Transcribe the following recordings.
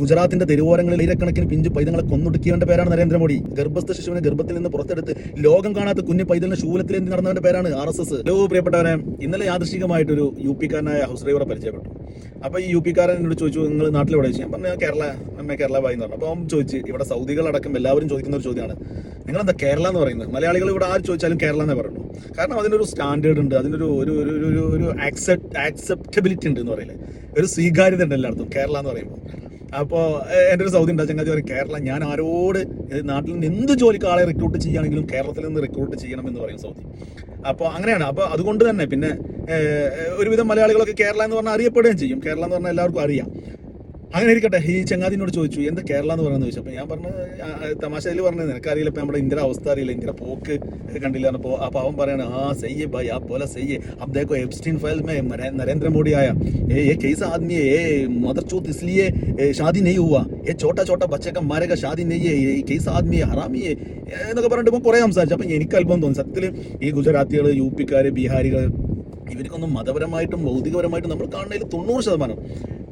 ഗുജറാത്തിന്റെ തെരുവോരങ്ങളിൽ ഇരക്കണക്കിന് പിഞ്ചു പൈതങ്ങളെ കൊന്നൊടുക്കിയവന്റെ പേരാണ് നരേന്ദ്രമോദി. ഗർഭസ്ഥ ശിശുവിനെ ഗർഭത്തിൽ നിന്ന് പുറത്തെടുത്ത് ലോകം കാണാത്ത കുഞ്ഞു പൈതലിനെ ശൂലത്തിലേന്തി നടന്നവന്റെ പേരാണ് ആർ എസ് എസ്. ഹലോ പ്രിയപ്പെട്ടവനെ ഇന്നലെ യാദൃശികമായിട്ടൊരു യു പിക്കാരനായ ഹൗസ് ഡ്രൈവറെ പരിചയപ്പെട്ടു. അപ്പൊ ഈ യു പിക്കാരൻ എന്നോട് ചോദിച്ചു നിങ്ങൾ നാട്ടിൽ എവിടെ ചോദിച്ചു ഞാൻ പറഞ്ഞു "ഞാൻ കേരള അമ്മ കേരള ബായി എന്ന് പറഞ്ഞു. അപ്പോൾ അവൻ ചോദിച്ചു ഇവിടെ സൗദികളടക്കം എല്ലാവരും ചോദിക്കുന്ന ഒരു ചോദ്യമാണ്. നിങ്ങൾ എന്താ കേരള എന്ന് പറയുന്നത്? മലയാളികൾ ഇവിടെ ആര് ചോദിച്ചാലും കേരള എന്നേ പറയുള്ളൂ. കാരണം അതിനൊരു സ്റ്റാൻഡേർഡ് ഉണ്ട് അതിനൊരു ഒരു ഒരു ഒരു ഒരു ആക്സെപ്റ്റ് ആക്സെപ്റ്റബിലിറ്റി ഉണ്ട് എന്ന് പറയില്ലേ? ഒരു സ്വീകാര്യത ഉണ്ട് എല്ലായിടത്തും കേരള എന്ന് പറയുമ്പോൾ. അപ്പോൾ എന്റെ ഒരു സൗദി ഉണ്ട് ചങ്ങാതി പറയും കേരള ഞാൻ ആരോട് നാട്ടിൽ നിന്ന് എന്ത് ജോലിക്ക് ആളെ റിക്രൂട്ട് ചെയ്യുകയാണെങ്കിലും കേരളത്തിൽ നിന്ന് റിക്രൂട്ട് ചെയ്യണം എന്ന് പറയും സൗദി. അപ്പോൾ അങ്ങനെയാണ്. അപ്പോൾ അതുകൊണ്ട് തന്നെ പിന്നെ ഒരുവിധം മലയാളികളൊക്കെ കേരള എന്ന് പറഞ്ഞാൽ അറിയപ്പെടുകയും ചെയ്യും. കേരള എന്ന് പറഞ്ഞാൽ എല്ലാവർക്കും അറിയാം. അങ്ങനെ ഇരിക്കട്ടെ. ഈ ചങ്ങാതിനോട് ചോദിച്ചു എന്താ കേരള എന്ന് പറയുന്നത്? ചോദിച്ചു. അപ്പൊ ഞാൻ പറഞ്ഞു തമാശയിൽ പറഞ്ഞത് നിനക്കറിയില്ല ഇപ്പൊ നമ്മുടെ ഇന്ദ്ര അവസ്ഥ അറിയില്ല. ഇന്ദ്ര പോക്ക് കണ്ടില്ല. അപ്പോൾ ആ പാവം പറയാണ് ആ സയ്യ ഭായ് ആ പോലെ സയ്യ. അദ്ദേഹം എബ്സ്റ്റീൻ ഫയൽ മേ നരേന്ദ്രമോദി ആയ. ഏ കേസ് ആദ്മി ഏ മദർ ചൂത്ത് ഇസ്ലിയെ ഷാദി നെയ് ഹുവ. ഏ ചോട്ട ചോട്ട ബച്ചക്കന്മാരൊക്കെ ഷാദി നെയ്യേ ഈ കേസ് ആദ്മി ഹറാമിയെ എന്നൊക്കെ പറഞ്ഞിട്ട് കുറെ സംസാരിച്ചു. അപ്പൊ എനിക്ക് അല്പം തോന്നി. സത്യത്തിൽ ഈ ഗുജറാത്തികൾ യു പിക്കാര് ബീഹാരികൾ ഇവർക്കൊന്നും മതപരമായിട്ടും ഭൗതികപരമായിട്ടും നമ്മൾ കാണുന്നതിൽ തൊണ്ണൂറ് ശതമാനം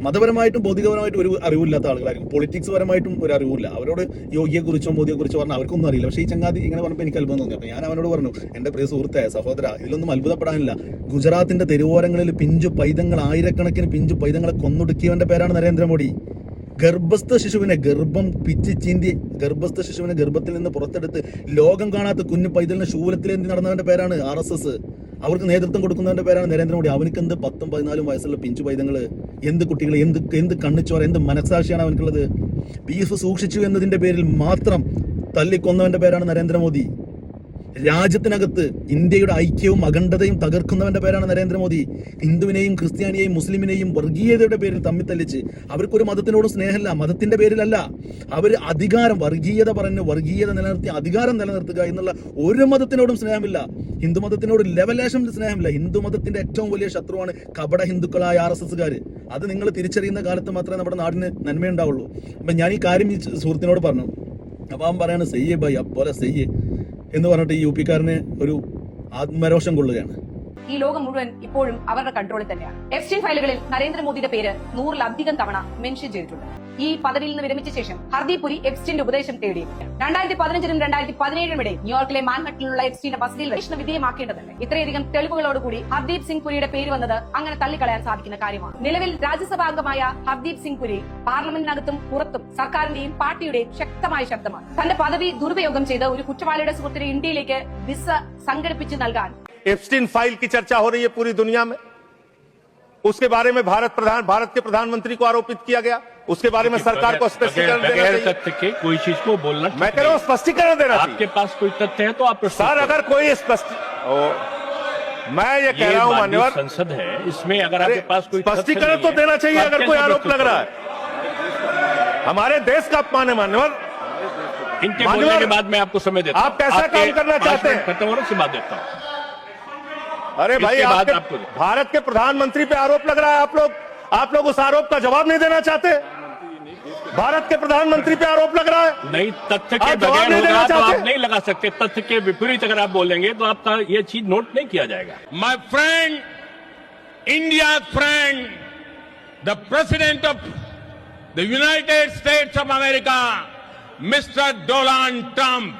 മതപരമായിട്ടും ഭൗതികപരമായിട്ടും ഒരു അറിവില്ലാത്ത ആളുകളായിരിക്കും. പൊളിറ്റിക്സ് പരമായിട്ടും ഒരു അറിവില്ല. അവരോട് യോഗിയെക്കുറിച്ചോ മോദിയെക്കുറിച്ചോ പറഞ്ഞാൽ അവർക്കൊന്നും അറിയില്ല. പക്ഷേ ഈ ചങ്ങാതി ഇങ്ങനെ പറഞ്ഞപ്പോൾ എനിക്ക് അത്ഭുതം തോന്നി. ഞാൻ അവനോട് പറഞ്ഞു എന്റെ പ്രിയ സുഹൃത്തെ സഹോദര ഇതിലൊന്നും അത്ഭുതപ്പെടാനില്ല. ഗുജറാത്തിന്റെ തെരുവോരങ്ങളിൽ പിഞ്ചു പൈതങ്ങൾ ആയിരക്കണക്കിന് പിഞ്ചു പൈതങ്ങളെ കൊന്നൊടുക്കിയവന്റെ പേരാണ് നരേന്ദ്രമോദി. ഗർഭസ്ഥ ശിശുവിനെ ഗർഭം പിച്ചി ചീന്തി ഗർഭസ്ഥ ശിശുവിനെ ഗർഭത്തിൽ നിന്ന് പുറത്തെടുത്ത് ലോകം കാണാത്ത കുഞ്ഞു പൈതലിന് ശൂലത്തിലേന്തി നടന്നവന്റെ പേരാണ് ആർ എസ് എസ്. അവർക്ക് നേതൃത്വം കൊടുക്കുന്നവന്റെ പേരാണ് നരേന്ദ്രമോദി. അവനക്ക് എന്ത് പത്തും പതിനാലും വയസ്സുള്ള പിഞ്ചു പൈതങ്ങൾ എന്ത് കുട്ടികൾ എന്ത് എന്ത് കണ്ണിച്ചോർ എന്ത് മനസാക്ഷിയാണ് അവനക്കുള്ളത്? എഫ് സൂക്ഷിച്ചു എന്നതിന്റെ പേരിൽ മാത്രം തല്ലിക്കൊന്നവന്റെ പേരാണ് നരേന്ദ്രമോദി. രാജ്യത്തിനകത്ത് ഇന്ത്യയുടെ ഐക്യവും അഖണ്ഡതയും തകർക്കുന്നവന്റെ പേരാണ് നരേന്ദ്രമോദി. ഹിന്ദുവിനെയും ക്രിസ്ത്യാനിയെയും മുസ്ലിമിനെയും വർഗീയതയുടെ പേരിൽ തമ്മിൽ തല്ലിച്ച് അവർക്കൊരു മതത്തിനോട് സ്നേഹമല്ല മതത്തിന്റെ പേരിലല്ല. അവർ അധികാരം വർഗീയത പറഞ്ഞ് വർഗീയത നിലനിർത്തി അധികാരം നിലനിർത്തുക എന്നുള്ള ഒരു മതത്തിനോടും സ്നേഹമില്ല. ഹിന്ദു മതത്തിനോട് ലെവലേശം സ്നേഹമില്ല. ഹിന്ദു മതത്തിന്റെ ഏറ്റവും വലിയ ശത്രുവാണ് കപട ഹിന്ദുക്കളായ ആർ എസ് അത് നിങ്ങൾ തിരിച്ചറിയുന്ന കാലത്ത് മാത്രമേ നമ്മുടെ നാടിന് നന്മയുണ്ടാവുള്ളൂ. അപ്പം ഞാൻ ഈ കാര്യം ഈ സുഹൃത്തിനോട് പറഞ്ഞു. അപ്പം അവൻ പറയാണ് സെയ്യേ ബൈ അപ്പോലെ സെയ്യേ. എന്ന് പറഞ്ഞിട്ട് ഈ യു പിക്കാരന് ഒരു ആത്മരോഷം കൊള്ളുകയാണ്. ഈ ലോകം മുഴുവൻ ഇപ്പോഴും അവരുടെ കൺട്രോളിൽ തന്നെയാണ്. എഫ്സ്റ്റീൻ ഫയലുകളിൽ നരേന്ദ്രമോദിയുടെ പേര് നൂറിലധികം തവണ മെൻഷൻ ചെയ്തിട്ടുണ്ട്. ഈ പദവിയിൽ നിന്ന് വിരമിച്ച ശേഷം ഹർദീപ് പുരി എഫ്സ്റ്റീന്റെ ഉപദേശം തേടി. രണ്ടായിരത്തി പതിനഞ്ചിനും രണ്ടായിരത്തി പതിനേഴിനും ഇടയിൽ ന്യൂയോർക്കിലെ മാൻഹട്ടിലുള്ള എഫ്സ്റ്റീന്റെ വസതിയിൽ വൈഷ്ണവ വിധേയമാക്കേണ്ടതുണ്ട് ഇത്രയധികം തെളിവുകളോടുകൂടി ഹർദീപ് സിംഗ് പുരിയുടെ പേര് വന്നത് അങ്ങനെ തള്ളിക്കളയാൻ സാധിക്കുന്ന കാര്യമാണ്. നിലവിൽ രാജ്യസഭാ അംഗമായ ഹർദീപ് സിംഗ് പുരി പാർലമെന്റിനകത്തും പുറത്തും സർക്കാരിന്റെയും പാർട്ടിയുടെയും ശക്തമായ ശബ്ദമാണ്. തന്റെ പദവി ദുരുപയോഗം ചെയ്ത് ഒരു കുറ്റവാളിയുടെ സുഹൃത്തിന് ഇന്ത്യയിലേക്ക് വിസ സംഘടിപ്പിച്ച് നൽകാൻ एप्स्टीन फ़ाइल की चर्चा हो रही है पूरी दुनिया में। उसके बारे में भारत प्रधान भारत के प्रधानमंत्री को आरोपित किया गया। उसके बारे में सरकार को स्पष्टीकरण देना चाहिए। तथ्य के कोई चीज़ को बोलना मैं कह रहा हूँ। स्पष्टीकरण देना आपके पास कोई तथ्य है तो आप सर अगर कोई स्पष्ट मैं ये कह रहा हूँ मान्यवर संसद है इसमें अगर आपके पास कोई स्पष्टीकरण तो देना चाहिए अगर कोई आरोप लग रहा है। हमारे देश का अपमान है मान्यवर? इनके बोलने के बाद मैं आपको समय देता आप कैसा काम करना चाहते हैं? खत्म हो रहा है, उसके बाद देता हूँ। अरे भाई आपके आपको- भारत के प्रधानमंत्री पे आरोप लग रहा है आप लोग आप लोग उस आरोप का जवाब नहीं देना चाहते? भारत के प्रधानमंत्री पे आरोप लग रहा है। नहीं तथ्य के जवाब बगैर नहीं होगा तो आप नहीं लगा सकते। तथ्य के विपरीत अगर आप बोलेंगे तो आपका ये चीज़ नोट नहीं किया जाएगा। My friend India friend the president of the United States of America mister Donald Trump,